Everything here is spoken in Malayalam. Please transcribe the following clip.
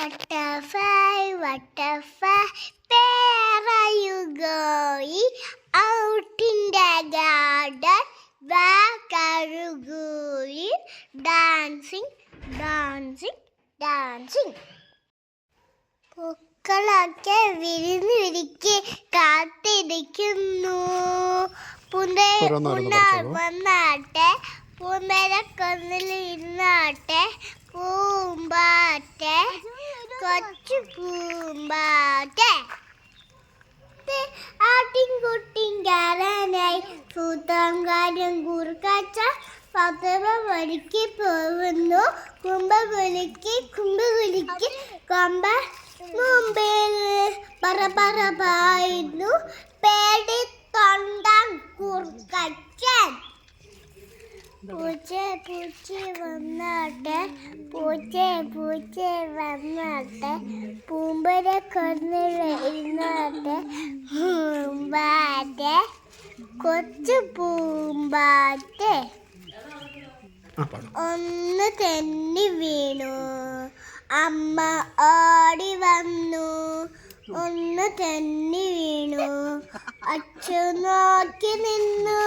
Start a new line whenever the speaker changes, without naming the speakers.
Butterfly, butterfly, where are you going? Out in the garden, where are you going? Dancing, dancing, dancing. പൂക്കളൊക്കെ വിരിഞ്ഞു വിരിക്ക് കാത്തിരിക്കുന്നു പുനേ
ഓരോന്നോരോന്ന്
പുണർ
പഠിച്ചോളൂ.
വന്നാട്ടെ പൂമരക്കൊന്നിൽ ഇരുന്നാട്ടെ കൊച്ചു കൂർക്കാച്ച പോകുന്നു. കുമ്പകുലിക്ക് കുമ്പകുലിക്ക് കൊമ്പ മുമ്പിൽ പറ പറ പായുന്നു. പേടി തൊണ്ട കൂർക്കച്ചൻ പൂച്ച പൂച്ച വന്നാട്ടെ പൂച്ച പൂച്ച വന്നാട്ടെ പൂമ്പര കൊന്ന് ഇരുന്നാട്ടെ പൂമ്പാറ്റെ കൊച്ചു പൂമ്പാറ്റെ.
ആ പാടും.
ഒന്ന് തെന്നി വീണു അമ്മ ഓടി വന്നു. ഒന്ന് തെന്നി വീണു അച്ഛൻ നോക്കി നിന്നു.